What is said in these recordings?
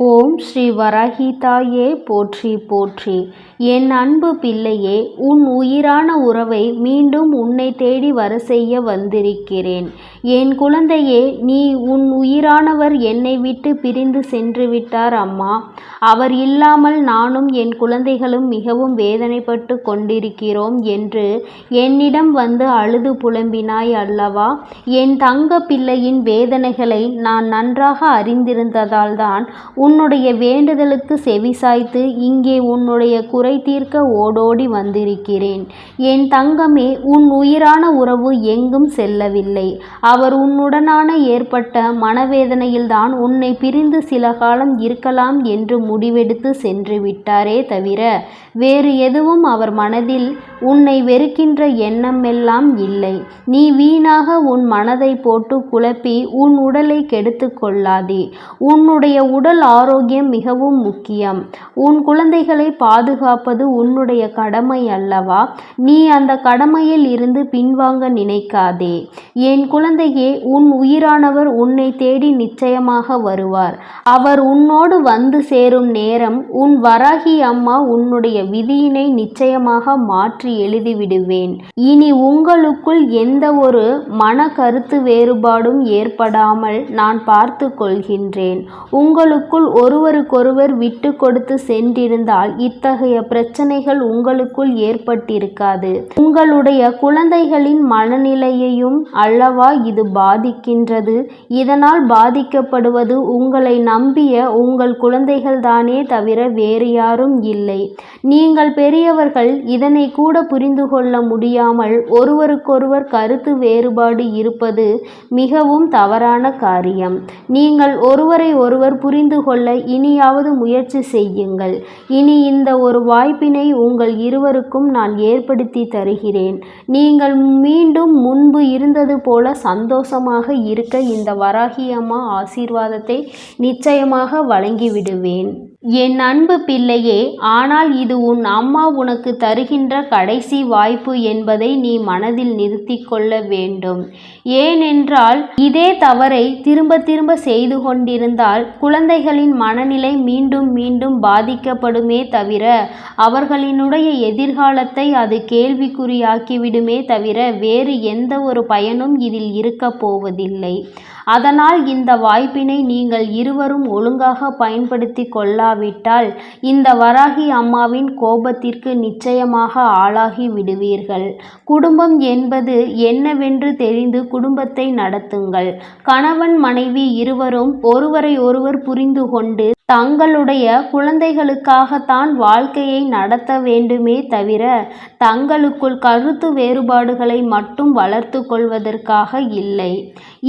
ஓ ஓம் ஸ்ரீ வராகிதாயே போற்றி போற்றி. என் அன்பு பிள்ளையே உன் உயிரான உறவை மீண்டும் உன்னை தேடி வர செய்ய வந்திருக்கிறேன். என் குழந்தையே நீ உன் உயிரானவர் என்னை விட்டு பிரிந்து சென்று விட்டார் அம்மா. அவர் இல்லாமல் நானும் என் குழந்தைகளும் மிகவும் வேதனைப்பட்டு கொண்டிருக்கிறோம் என்று என்னிடம் வந்து அழுது புலம்பினாய் அல்லவா? என் தங்க பிள்ளையின் வேதனைகளை நான் நன்றாக அறிந்திருந்ததால்தான் உன்னுடைய வேண்டுதலுக்கு செவிசாய்த்து இங்கே உன்னுடைய குறை தீர்க்க ஓடோடி வந்திருக்கிறேன். என் தங்கமே உன் உயிரான உறவு எங்கும் செல்லவில்லை. அவர் உன்னுடனான ஏற்பட்ட மனவேதனையில்தான் உன்னை பிரிந்து சில காலம் இருக்கலாம் என்று முடிவெடுத்து சென்று விட்டாரே தவிர வேறு எதுவும் அவர் மனதில் உன்னை வெறுக்கின்ற எண்ணமெல்லாம் இல்லை. நீ வீணாக உன் மனதை போட்டு குழப்பி உன் உடலை கெடுத்து கொள்ளாதே. உன்னுடைய உடல் ஆரோக்கியம் மிகவும் முக்கியம். உன் குழந்தைகளை பாதுகாப்பது உன்னுடைய கடமை அல்லவா? நீ அந்த கடமையில் இருந்து பின்வாங்க நினைக்காதே. என் குழந்தையே உன் உயிரானவர் உன்னை தேடி நிச்சயமாக வருவார். அவர் உன்னோடு வந்து சேரும் நேரம் உன் வராகி அம்மா உன்னுடைய விதியினை நிச்சயமாக மாற்றி எழுதிவிடுவேன். இனி உங்களுக்குள் எந்த ஒரு மன கருத்து வேறுபாடும் ஏற்படாமல் நான் பார்த்து கொள்கின்றேன். உங்களுக்குள் ஒருவருக்கொருவர் விட்டு கொடுத்து சென்றிருந்தால் இத்தகைய பிரச்சனைகள் உங்களுக்குள் ஏற்பட்டிருக்காது. உங்களுடைய குழந்தைகளின் மனநிலையையும் அல்லவா இது பாதிக்கின்றது. இதனால் பாதிக்கப்படுவது உங்களை நம்பிய உங்கள் குழந்தைகள்தானே தவிர வேறு யாரும் இல்லை. நீங்கள் பெரியவர்கள் இதனை கூட புரிந்து கொள்ள முடியாமல் ஒருவருக்கொருவர் கருத்து வேறுபாடு இருப்பது மிகவும் தவறான காரியம். நீங்கள் ஒருவரை ஒருவர் புரிந்து கொள்ள இனியாவது முயற்சி செய்யுங்கள். இனி இந்த ஒரு வாய்ப்பினை உங்கள் இருவருக்கும் நான் ஏற்படுத்தி தருகிறேன். நீங்கள் மீண்டும் முன்பு இருந்தது போல சந்தோஷமாக இருக்க இந்த வராகியம்மா ஆசீர்வாதத்தை நிச்சயமாக வழங்கிவிடுவேன். என் அன்பு பிள்ளையே ஆனால் இது உன் அம்மா உனக்கு தருகின்ற கடைசி வாய்ப்பு என்பதை நீ மனதில் நிறுத்தி கொள்ள வேண்டும். ஏனென்றால் இதே தவறை திரும்ப திரும்ப செய்து கொண்டிருந்தால் குழந்தைகளின் மனநிலை மீண்டும் மீண்டும் பாதிக்கப்படுமே தவிர அவர்களினுடைய எதிர்காலத்தை அது கேள்விக்குறியாக்கிவிடுமே தவிர வேறு எந்த ஒரு பயனும் இதில் இருக்கப் போவதில்லை. அதனால் இந்த வாய்ப்பினை நீங்கள் இருவரும் ஒழுங்காக பயன்படுத்தி இல்லாவிட்டால் இந்த வராகி அம்மாவின் கோபத்திற்கு நிச்சயமாக ஆளாகி விடுவீர்கள். குடும்பம் என்பது என்னவென்று தெரிந்து குடும்பத்தை நடத்துங்கள். கணவன் மனைவி இருவரும் ஒருவரை ஒருவர் புரிந்து கொண்டு தங்களுடைய குழந்தைகளுக்காகத்தான் வாழ்க்கையை நடத்த வேண்டுமே தவிர தங்களுக்குள் கருத்து வேறுபாடுகளை மட்டும் வளர்த்து கொள்வதற்காக இல்லை.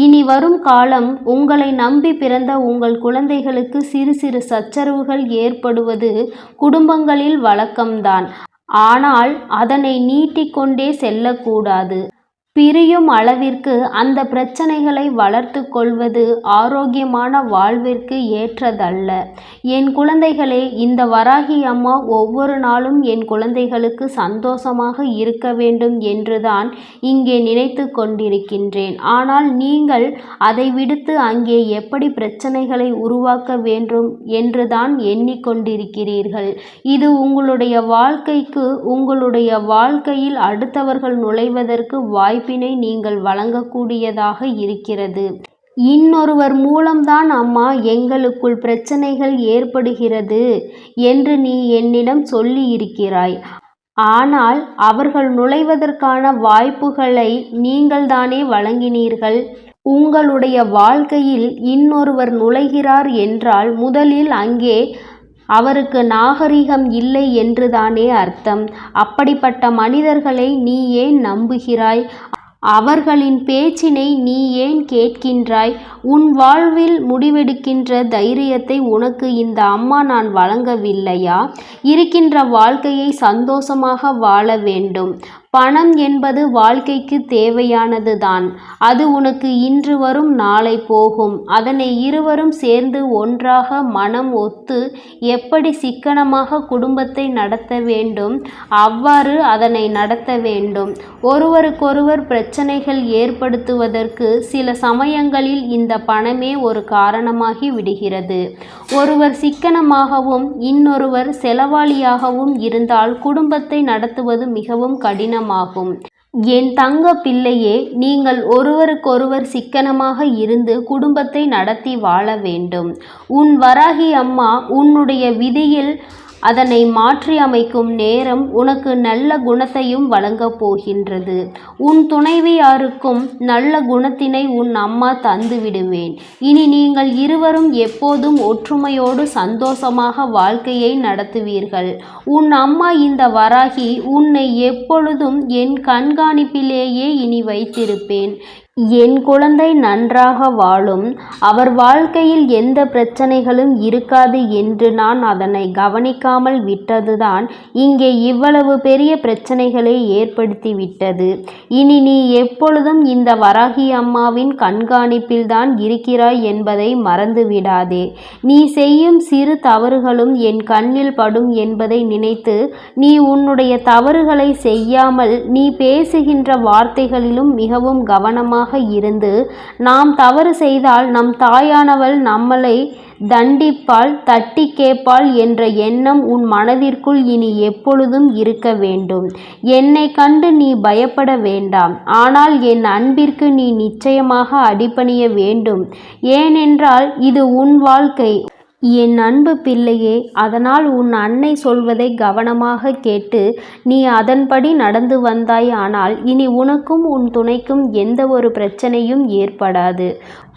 இனி வரும் காலம் உங்களை நம்பி பிறந்த உங்கள் குழந்தைகளுக்கு சிறு சிறு சச்சரவுகள் ஏற்படுவது குடும்பங்களில் வழக்கம்தான். ஆனால் அதனை நீட்டிக்கொண்டே செல்லக்கூடாது. பிரியும் அளவிற்கு அந்த பிரச்சனைகளை வளர்த்து கொள்வது ஆரோக்கியமான வாழ்விற்கு ஏற்றதல்ல. என் குழந்தைகளே இந்த வராகி அம்மா ஒவ்வொரு நாளும் என் குழந்தைகளுக்கு சந்தோஷமாக இருக்க வேண்டும் என்றுதான் இங்கே நினைத்து கொண்டிருக்கின்றேன். ஆனால் நீங்கள் அதை விடுத்து அங்கே எப்படி பிரச்சனைகளை உருவாக்க வேண்டும் என்றுதான் எண்ணிக்கொண்டிருக்கிறீர்கள். இது உங்களுடைய வாழ்க்கைக்கு உங்களுடைய வாழ்க்கையில் அடுத்தவர்கள் நுழைவதற்கு வாய்ப்பு வாய்ப்பினை நீங்கள் வழங்கக்கூடியதாக இருக்கிறது. இன்னொருவர் மூலம்தான் அம்மா எங்களுக்குள் பிரச்சனைகள் ஏற்படுகிறது என்று நீ என்னிடம் சொல்லி இருக்கிறாய் ஆனால் அவர்கள் நுழைவதற்கான வாய்ப்புகளை நீங்கள்தானே வழங்கினீர்கள். உங்களுடைய வாழ்க்கையில் இன்னொருவர் நுழைகிறார் என்றால் முதலில் அங்கே அவருக்கு நாகரிகம் இல்லை என்றுதானே அர்த்தம். அப்படிப்பட்ட மனிதர்களை நீ ஏன் நம்புகிறாய்? அவர்களின் பேச்சினை நீ ஏன் கேட்கின்றாய்? உன் வாழ்வில் முடிவெடுக்கின்ற தைரியத்தை உனக்கு இந்த அம்மா நான் வழங்கவில்லையா? இருக்கின்ற வாழ்க்கையை சந்தோஷமாக வாழ வேண்டும். பணம் என்பது வாழ்க்கைக்கு தேவையானது தான் அது உனக்கு இன்று வரும் நாளை போகும். அதனை இருவரும் சேர்ந்து ஒன்றாக மனம் ஒத்து எப்படி சிக்கனமாக குடும்பத்தை நடத்த வேண்டும்? அவ்வாறு அதனை நடத்த வேண்டும். ஒருவருக்கொருவர் பிரச்சனைகள் ஏற்படுத்துவதற்கு சில சமயங்களில் இந்த பணமே ஒரு காரணமாகி விடுகிறது. ஒருவர் சிக்கனமாகவும் இன்னொருவர் செலவாளியாகவும் இருந்தால் குடும்பத்தை நடத்துவது மிகவும் கடினம். கடினமாகும் என் தங்க பிள்ளையே நீங்கள் ஒருவருக்கொருவர் சிக்கனமாக இருந்து குடும்பத்தை நடத்தி வாழ வேண்டும். உன் வராகி அம்மா உன்னுடைய விதியில் அதனை மாற்றி அமைக்கும் நேரம் உனக்கு நல்ல குணத்தையும் வழங்கப் போகின்றது. உன் துணைவியாருக்கும் நல்ல குணத்தினை உன் அம்மா தந்து விடுவேன் இனி நீங்கள் இருவரும் எப்போதும் ஒற்றுமையோடு சந்தோஷமாக வாழ்க்கையை நடத்துவீர்கள். உன் அம்மா இந்த வராகி உன்னை எப்பொழுதும் என் கண்காணிப்பிலேயே இனி வைத்திருப்பேன். என் குழந்தை நன்றாக வாழும். அவர் வாழ்க்கையில் எந்த பிரச்சனைகளும் இருக்காது என்று நான் அதனை கவனிக்காமல் விட்டதுதான். இங்கே இவ்வளவு பெரிய பிரச்சனைகளை ஏற்படுத்திவிட்டது இனி நீ எப்பொழுதும் இந்த வராகி அம்மாவின் கண்காணிப்பில்தான் இருக்கிறாய் என்பதை மறந்து விடாதே. நீ செய்யும் சிறு தவறுகளும் என் கண்ணில் படும் என்பதை நினைத்து நீ உன்னுடைய தவறுகளை செய்யாமல் நீ பேசுகின்ற வார்த்தைகளிலும் மிகவும் கவனமாக இருந்து நாம் தவறு செய்தால் நம் தாயானவள் நம்மளை தண்டிப்பாள் தட்டி கேட்பாள் என்ற எண்ணம் உன் மனதிற்குள் இனி எப்பொழுதும் இருக்க வேண்டும். என்னை கண்டு நீ பயப்பட வேண்டாம். ஆனால் என் அன்பிற்கு நீ நிச்சயமாக அடிபணிய வேண்டும். ஏனென்றால் இது உன் வாழ்க்கை. என் அன்பு பிள்ளையே அதனால் உன் அன்னை சொல்வதை கவனமாக கேட்டு நீ அதன்படி நடந்து வந்தாய். ஆனால் இனி உனக்கும் உன் துணைக்கும் எந்த ஒரு பிரச்சனையும் ஏற்படாது.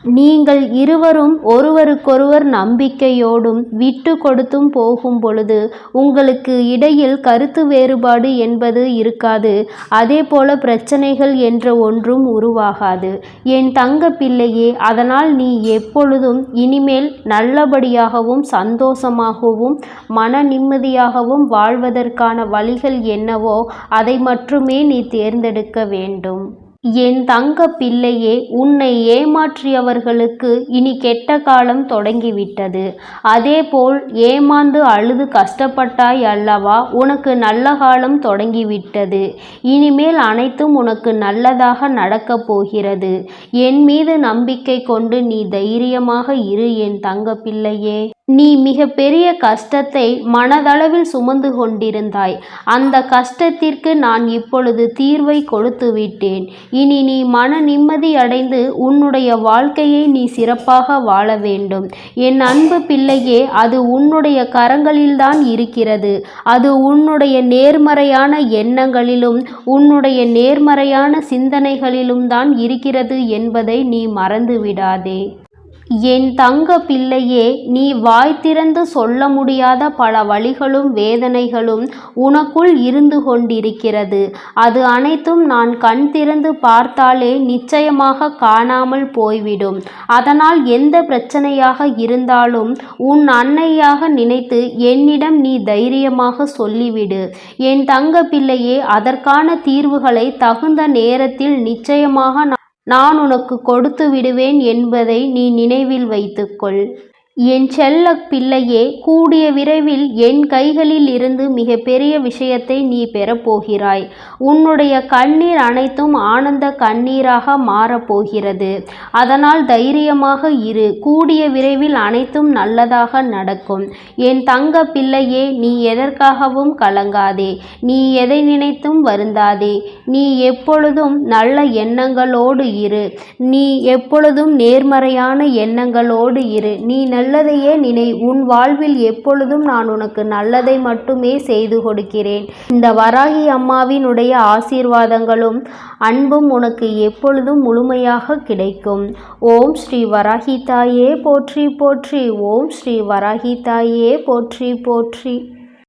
நீங்கள் இருவரும் ஒருவருக்கொருவர் நம்பிக்கையோடும் விட்டு கொடுத்தும் போகும் பொழுது உங்களுக்கு இடையில் கருத்து வேறுபாடு என்பது இருக்காது. அதே போல பிரச்சனைகள் என்ற ஒன்றும் உருவாகாது. என் தங்க பிள்ளையே அதனால் நீ எப்பொழுதும் இனிமேல் நல்லபடியாகவும் சந்தோஷமாகவும் மன நிம்மதியாகவும் வாழ்வதற்கான வழிகள் என்னவோ அதை மட்டுமே நீ தேர்ந்தெடுக்க வேண்டும். என் தங்க பிள்ளையே உன்னை ஏமாற்றியவர்களுக்கு இனி கெட்ட காலம் தொடங்கிவிட்டது. அதேபோல் ஏமாந்து அழுது கஷ்டப்பட்டாய் அல்லவா உனக்கு நல்ல காலம் தொடங்கிவிட்டது. இனிமேல் அனைத்தும் உனக்கு நல்லதாக நடக்கப் போகிறது. என் மீது நம்பிக்கை கொண்டு நீ தைரியமாக இரு என் தங்க பிள்ளையே. நீ மிக பெரிய கஷ்டத்தை மனதளவில் சுமந்து கொண்டிருந்தாய். அந்த கஷ்டத்திற்கு நான் இப்பொழுது தீர்வை கொடுத்து விட்டேன் இனி நீ மன நிம்மதி அடைந்து உன்னுடைய வாழ்க்கையை நீ சிறப்பாக வாழ வேண்டும். என் அன்பு பிள்ளையே அது உன்னுடைய கரங்களில்தான் இருக்கிறது. அது உன்னுடைய நேர்மறையான எண்ணங்களிலும் உன்னுடைய நேர்மறையான சிந்தனைகளிலும் தான் இருக்கிறது என்பதை நீ மறந்து விடாதே என் தங்க பிள்ளையே நீ வாய் திறந்து சொல்ல முடியாத பல வழிகளும் வேதனைகளும் உனக்குள் இருந்து கொண்டிருக்கிறது. அது அனைத்தும் நான் கண் திறந்து பார்த்தாலே நிச்சயமாக காணாமல் போய்விடும். அதனால் எந்த பிரச்சனையாக இருந்தாலும் உன் அன்னையாக நினைத்து என்னிடம் நீ தைரியமாக சொல்லிவிடு. என் தங்க பிள்ளையே அதற்கான தீர்வுகளை தகுந்த நேரத்தில் நிச்சயமாக நான் உனக்கு கொடுத்து விடுவேன் என்பதை நீ நினைவில் வைத்துக்கொள். என் செல்ல பிள்ளையே கூடிய விரைவில் என் கைகளில் இருந்து மிக பெரிய விஷயத்தை நீ பெறப்போகிறாய் உன்னுடைய கண்ணீர் அனைத்தும் ஆனந்த கண்ணீராக மாறப்போகிறது அதனால் தைரியமாக இரு. கூடிய விரைவில் அனைத்தும் நல்லதாக நடக்கும். என் தங்க பிள்ளையே நீ எதற்காகவும் கலங்காதே. நீ எதை நினைத்தும் வருந்தாதே. நீ எப்பொழுதும் நல்ல எண்ணங்களோடு இரு. நீ எப்பொழுதும் நேர்மறையான எண்ணங்களோடு இரு. நீ நல்லதையே நினை உன் வாழ்வில் எப்பொழுதும் நான் உனக்கு நல்லதை மட்டுமே செய்து கொடுக்கிறேன். இந்த வராகி அம்மாவினுடைய ஆசீர்வாதங்களும் அன்பும் உனக்கு எப்பொழுதும் முழுமையாக கிடைக்கும். ஓம் ஸ்ரீ வராகி தாயே போற்றி போற்றி. ஓம் ஸ்ரீ வராகி தாயே போற்றி போற்றி.